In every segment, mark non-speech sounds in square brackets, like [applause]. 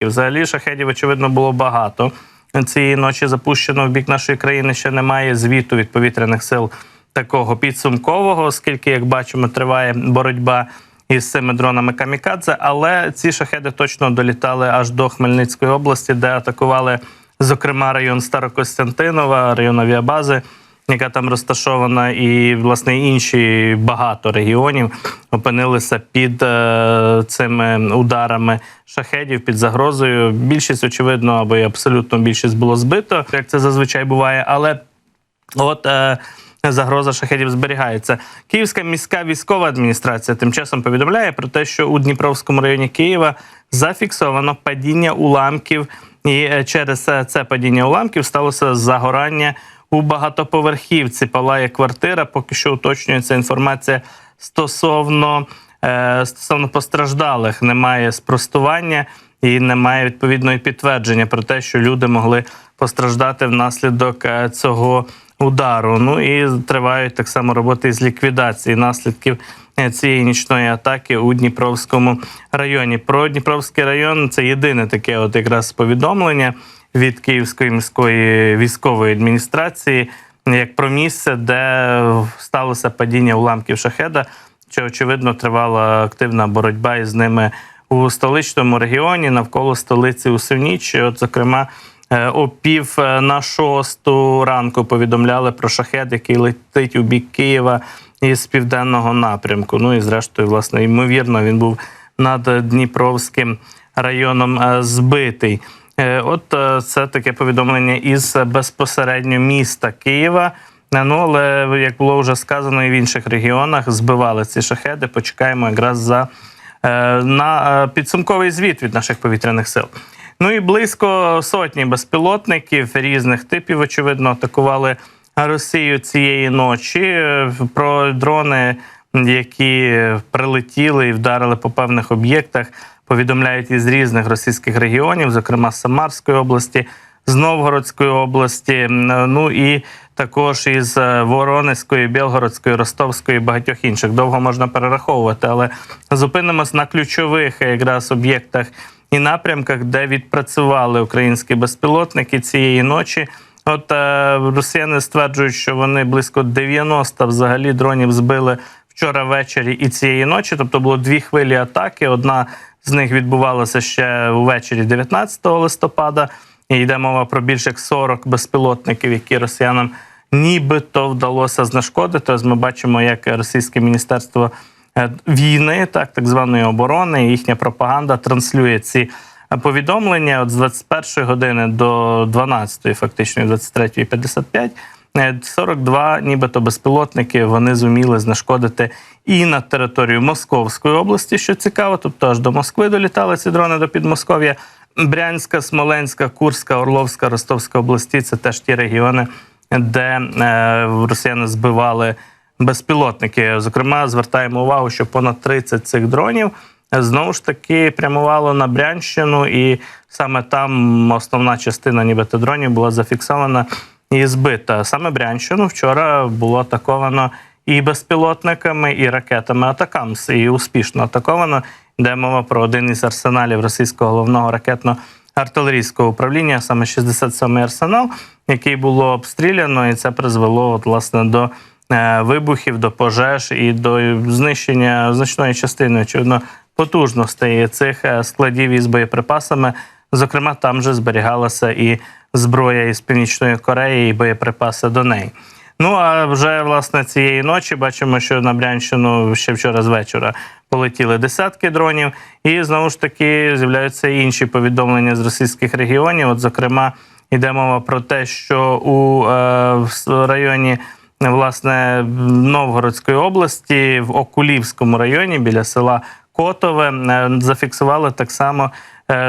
І взагалі шахедів, очевидно, було багато. Цієї ночі запущено в бік нашої країни. Ще немає звіту від повітряних сил такого підсумкового, оскільки, як бачимо, триває боротьба із цими дронами камікадзе. Але ці шахеди точно долітали аж до Хмельницької області, де атакували, зокрема, район Старокостянтинова, район авіабази. Яка там розташована, і власне інші багато регіонів опинилися під е, цими ударами шахедів, під загрозою. Більшість, очевидно, або й абсолютно більшість було збито, як це зазвичай буває. Але от е, загроза шахедів зберігається. Київська міська військова адміністрація тим часом повідомляє про те, що у Дніпровському районі Києва зафіксовано падіння уламків, і е, через це падіння уламків сталося загорання у багатоповерхівці. Палає квартира. Поки що уточнюється інформація стосовно, е, стосовно постраждалих. Немає спростування і немає відповідної підтвердження про те, що люди могли постраждати внаслідок е, цього удару. Ну і тривають так само роботи з ліквідації наслідків е, цієї нічної атаки у Дніпровському районі. Про Дніпровський район це єдине таке, от якраз повідомлення від Київської міської військової адміністрації, як про місце, де сталося падіння уламків шахеда. Що очевидно тривала активна боротьба із ними у столичному регіоні навколо столиці у Севнічі. От, зокрема, е, о пів е, на шосту ранку повідомляли про шахет, який летить у бік Києва із південного напрямку. Ну і зрештою, власне, ймовірно, він був над Дніпровським районом е, збитий. Е, От е, це таке повідомлення із безпосередньо міста Києва. Е, Ну але як було вже сказано, і в інших регіонах збивали ці шахеди. Почекаємо якраз за на підсумковий звіт від наших повітряних сил. Ну і близько сотні безпілотників різних типів, очевидно, атакували Росію цієї ночі. Про дрони, які прилетіли і вдарили по певних об'єктах, повідомляють із різних російських регіонів, зокрема з Самарської області, з Новгородської області, ну і також із е, Воронезької, Білгородської, Ростовської, багатьох інших. Довго можна перераховувати, але зупинимось на ключових е, якраз об'єктах і напрямках, де відпрацювали українські безпілотники цієї ночі. От е, росіяни стверджують, що вони близько 90 взагалі дронів збили вчора ввечері і цієї ночі. Тобто було дві хвилі атаки. Одна з них відбувалася ще увечері 19 листопада. І йде мова про більш як 40 безпілотників, які росіянам нібито вдалося знешкодити. Ось ми бачимо, як російське міністерство е, війни, так так званої оборони, їхня пропаганда транслює ці повідомлення. От з 21 години до 12, фактично 23.55, е, 42 нібито безпілотники вони зуміли знешкодити і на територію Московської області, що цікаво, тобто аж до Москви долітали ці дрони до Підмосков'я. Брянська, Смоленська, Курська, Орловська, Ростовська області це теж ті регіони, де е, росіяни збивали безпілотники. Зокрема, звертаємо увагу, що понад 30 цих дронів е, знову ж таки прямувало на Брянщину, і саме там основна частина нібито дронів була зафіксована і збита. Саме Брянщину вчора було атаковано і безпілотниками, і ракетами Атакамс, і успішно атаковано. Йде мова про один із арсеналів російського головного ракетно-артилерійського управління, саме 67-й арсенал, який було обстріляно, і це призвело от, власне до е, вибухів, до пожеж і до знищення значної частини очевидно потужностей цих е, складів із боєприпасами. Зокрема, там же зберігалася і зброя із Північної Кореї, і боєприпаси до неї. Ну а вже власне цієї ночі бачимо, що на Брянщину ще вчора з вечора полетіли десятки дронів, і знову ж таки з'являються інші повідомлення з російських регіонів. От, зокрема, йде мова про те, що у е, районі власне Новгородської області в Окулівському районі біля села Котове е, зафіксували так само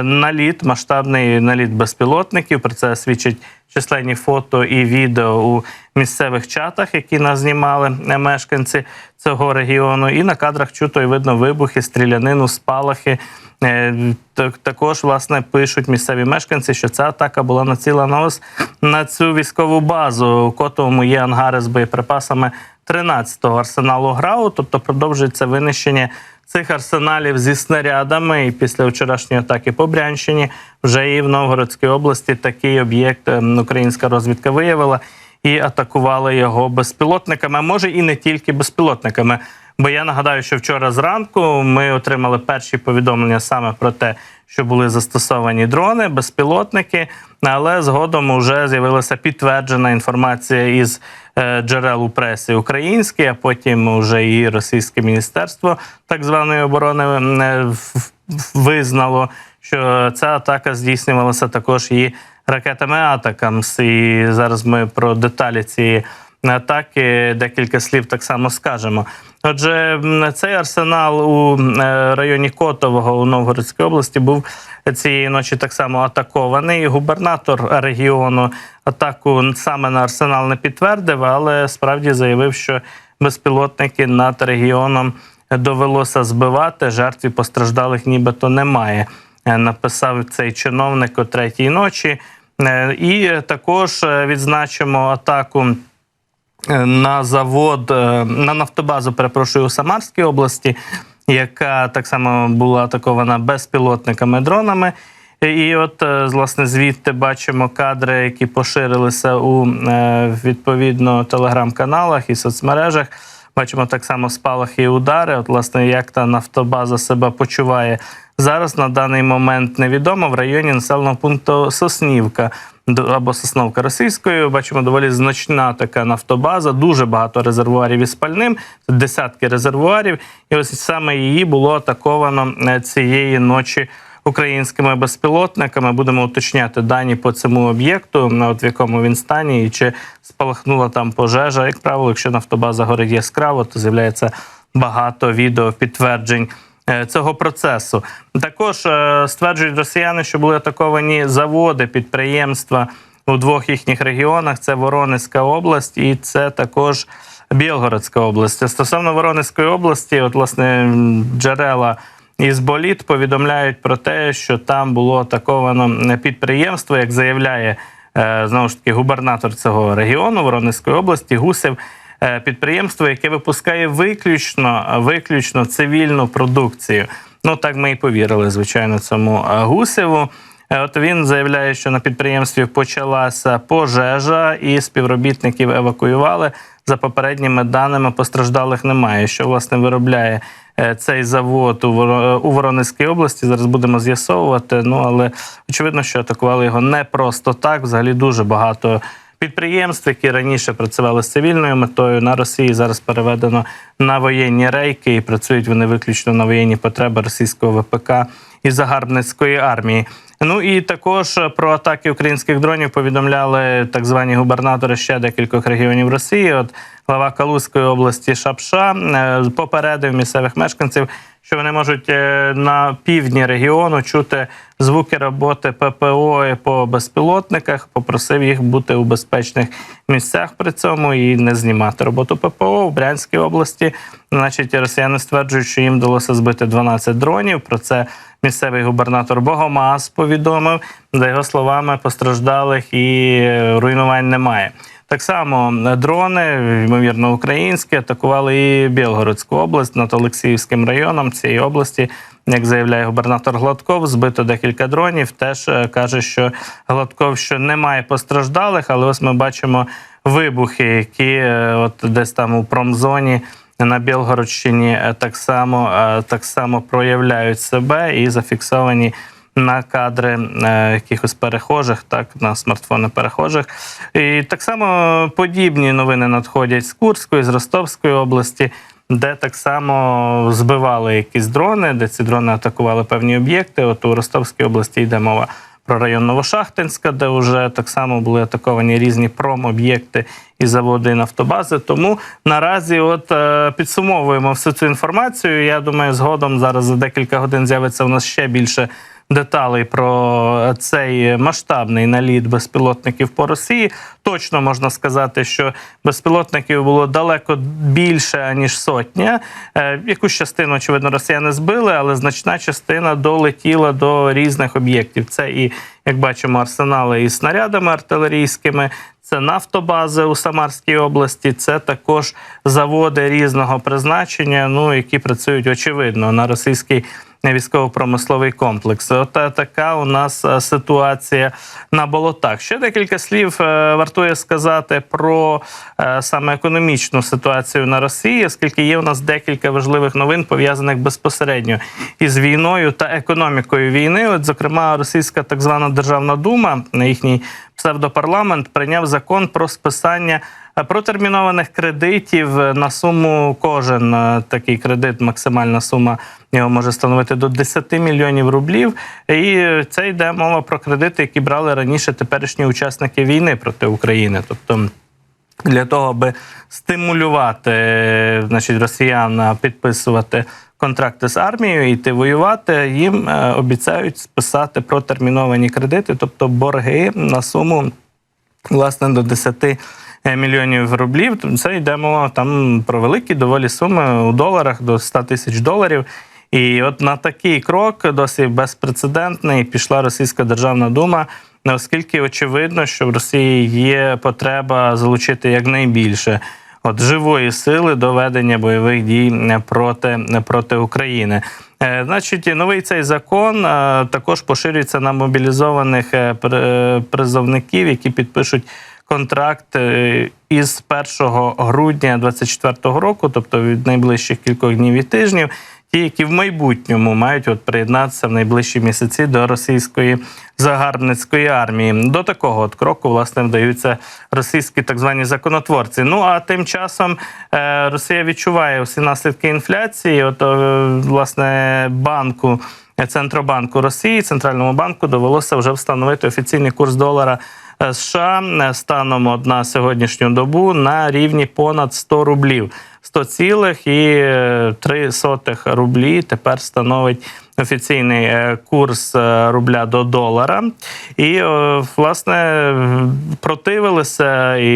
наліт, масштабний наліт безпілотників. Про це свідчать численні фото і відео у місцевих чатах, які нас знімали е, мешканці цього регіону. І на кадрах чуто і видно вибухи, стрілянину, спалахи. Е, так- Також власне пишуть місцеві мешканці, що ця атака була націлена ось на цю військову базу. У Котовому є ангари з боєприпасами 13-го арсеналу ГРАУ, тобто продовжується винищення цих арсеналів зі снарядами. І після вчорашньої атаки по Брянщині вже і в Новгородській області такий об'єкт ем, українська розвідка виявила і атакували його безпілотниками, а може і не тільки безпілотниками. Бо я нагадаю, що вчора зранку ми отримали перші повідомлення саме про те, що були застосовані дрони, безпілотники, але згодом вже з'явилася підтверджена інформація із е, джерел у пресі українській, а потім вже і російське міністерство так званої оборони е, визнало, що ця атака здійснювалася також і ракетами Атакамс. І зараз ми про деталі цієї атаки декілька слів так само скажемо. Отже, цей арсенал у е, районі Котового у Новгородській області був цієї ночі так само атакований. Губернатор регіону атаку саме на арсенал не підтвердив, але справді заявив, що безпілотники над регіоном довелося збивати. Жертв і постраждалих нібито немає. Е, Написав цей чиновник о третій ночі. Е, І також відзначимо атаку на завод, е, на нафтобазу, перепрошую, у Самарській області, яка так само була атакована безпілотниками дронами. І от, е, власне, звідти бачимо кадри, які поширилися у е, відповідно телеграм-каналах і соцмережах. Бачимо так само спалахи і удари. От, власне, як та нафтобаза себе почуває зараз на даний момент невідомо в районі населеного пункту Соснівка або Сосновка російською. Бачимо доволі значна така нафтобаза, дуже багато резервуарів із пальним, десятки резервуарів. І ось саме її було атаковано е, цієї ночі. Українськими безпілотниками будемо уточняти дані по цьому об'єкту, на от в якому він стані, і чи спалахнула там пожежа. Як правило, якщо нафтобаза горить яскраво, то з'являється багато відео підтверджень цього процесу. Також е, стверджують росіяни, що були атаковані заводи, підприємства у двох їхніх регіонах: це Воронезька область і це також Білгородська область. Стосовно Воронезької області, от власне джерела. Із боліт повідомляють про те, що там було атаковано підприємство, як заявляє е, знову ж таки губернатор цього регіону Воронезької області Гусев. Е, Підприємство, яке випускає виключно виключно цивільну продукцію. Ну так ми і повірили, звичайно, цьому е, Гусеву. Е, От він заявляє, що на підприємстві почалася пожежа, і співробітників евакуювали. За попередніми даними постраждалих немає. Що власне виробляє цей завод у Воронезькій області? Зараз будемо з'ясовувати. Ну але очевидно, що атакували його не просто так. Взагалі дуже багато підприємств, які раніше працювали з цивільною метою на Росії, зараз переведено на воєнні рейки і працюють вони виключно на воєнні потреби російського ВПК і загарбницької армії. Ну і також про атаки українських дронів повідомляли так звані губернатори ще декількох регіонів Росії. От глава Калузької області Шапша е, попередив місцевих мешканців, що вони можуть е, на півдні регіону чути звуки роботи ППО по безпілотниках. Попросив їх бути у безпечних місцях при цьому і не знімати роботу ППО в Брянській області. Значить, росіяни стверджують, що їм вдалося збити 12 дронів. Про це місцевий губернатор Богомаз повідомив. За його словами, постраждалих і е, руйнувань немає. Так само е, дрони, ймовірно, українські, атакували і Білгородську область над Олексіївським районом цієї області. Як заявляє губернатор Гладков, збито декілька дронів. Теж е, каже, що Гладков що немає постраждалих, але ось ми бачимо вибухи, які е, от десь там у промзоні на Білгородщині так само, так само проявляють себе і зафіксовані на кадри е, якихось перехожих, так на смартфони перехожих. І так само подібні новини надходять з Курської, з Ростовської області, де так само збивали якісь дрони, де ці дрони атакували певні об'єкти. От у Ростовській області йде мова. Про район Новошахтинська, де вже так само були атаковані різні промоб'єкти і заводи і нафтобази. Тому наразі, от е, підсумовуємо всю цю інформацію. Я думаю, згодом зараз за декілька годин з'явиться у нас ще більше деталей про цей масштабний наліт безпілотників по Росії. Точно можна сказати, що безпілотників було далеко більше ніж сотня. Е, Якусь частину, очевидно, росіяни збили, але значна частина долетіла до різних об'єктів. Це і, як бачимо, арсенали із снарядами артилерійськими. Це нафтобази у Самарській області, це також заводи різного призначення, ну які працюють очевидно на російський військово-промисловий комплекс. От е, така у нас е, ситуація на болотах. Ще декілька слів е, вартує сказати про саме економічну ситуацію на Росії, оскільки є у нас декілька важливих новин пов'язаних безпосередньо із війною та економікою війни. От, зокрема, російська так звана державна дума на їхній псевдопарламент прийняв закон про списання протермінованих кредитів на суму кожен е, такий кредит, максимальна сума його може становити до 10 мільйонів рублів. І це йде мова про кредити, які брали раніше теперішні учасники війни проти України. Тобто для того, аби стимулювати е, значить, росіян підписувати контракти з армією йти воювати, їм е, обіцяють списати протерміновані кредити, тобто борги на суму власне до 10 мільйонів рублів. Це йде мова там про великі доволі суми у доларах до 100 тисяч доларів. І от на такий крок досить безпрецедентний пішла Російська Державна Дума, оскільки очевидно, що в Росії є потреба залучити якнайбільше от живої сили до ведення бойових дій проти, проти України. Е, Значить, новий цей закон е, також поширюється на мобілізованих е, призовників, які підпишуть контракт е, із 1 грудня 2024 року, тобто від найближчих кількох днів і тижнів. Ті, які в майбутньому мають от приєднатися в найближчі місяці до російської загарбницької армії. До такого от кроку власне вдаються російські так звані законотворці. Ну а тим часом е, Росія відчуває всі наслідки інфляції. От е, власне банку. Центробанку Росії, центральному банку довелося вже встановити офіційний курс долара США е, станом на сьогоднішню добу на рівні понад 100 рублів. 100,3 рублі тепер становить офіційний е, курс е, рубля до долара. І, е, власне, противилися і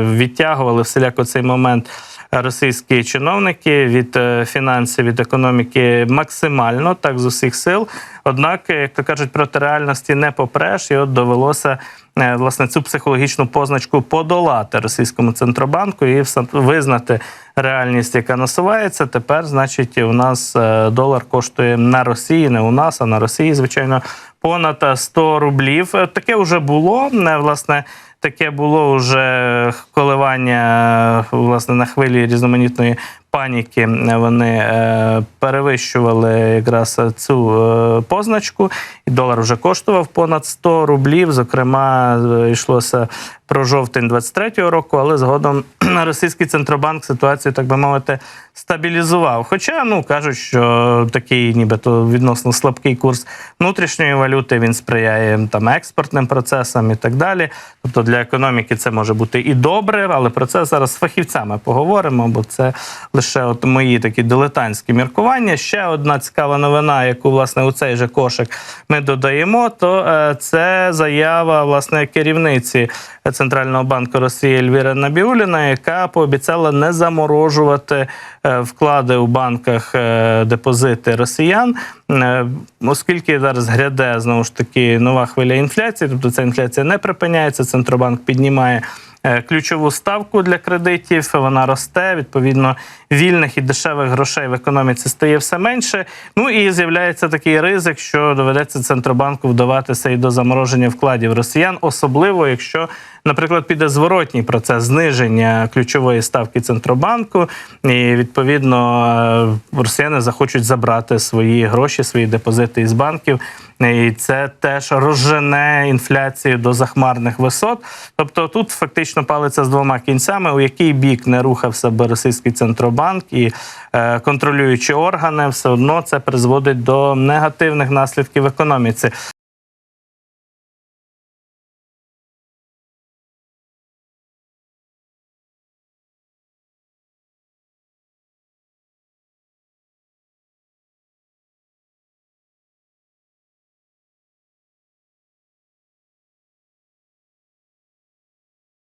відтягували всіляко цей момент російські чиновники від е, фінансів, від економіки максимально так з усіх сил. Однак, як то кажуть, проти реальності не попреш, і от довелося е, власне цю психологічну позначку подолати російському центробанку і визнати реальність, яка насувається. Тепер, значить, у нас е, долар коштує на Росії, не у нас, а на Росії, звичайно, понад е, 100 рублів. Е, Таке вже було е, власне. Таке було вже коливання е, власне на хвилі різноманітної паніки. Вони е, перевищували якраз цю е, позначку, і долар вже коштував понад 100 рублів. Зокрема, е, йшлося про жовтень 23-го року, але згодом [clears throat] російський центробанк ситуацію, так би мовити, стабілізував. Хоча ну кажуть, що такий, нібито відносно слабкий курс внутрішньої валюти він сприяє там експортним процесам і так далі. Тобто для економіки це може бути і добре, але про це зараз з фахівцями поговоримо, бо це лише от мої такі дилетантські міркування. Ще одна цікава новина, яку власне у цей же кошик ми додаємо, то е, це заява власне керівниці Центрального банку Росії Ельвіри Набіуліна, яка пообіцяла не заморожувати е, вклади у банках е, депозити росіян, оскільки зараз гряде знову ж таки нова хвиля інфляції, тобто ця інфляція не припиняється. Центробанк піднімає. Е, Ключову ставку для кредитів вона росте. Відповідно, вільних і дешевих грошей в економіці стає все менше. Ну і з'являється такий ризик, що доведеться центробанку вдаватися і до замороження вкладів росіян, особливо якщо, наприклад, піде зворотній процес зниження ключової ставки центробанку, і відповідно е, росіяни захочуть забрати свої гроші, свої депозити із банків. І це теж розжене інфляцію до захмарних висот. Тобто тут фактично палиться з двома кінцями, у який бік не рухався би російський центробанк і е, контролюючі органи, все одно це призводить до негативних наслідків в економіці.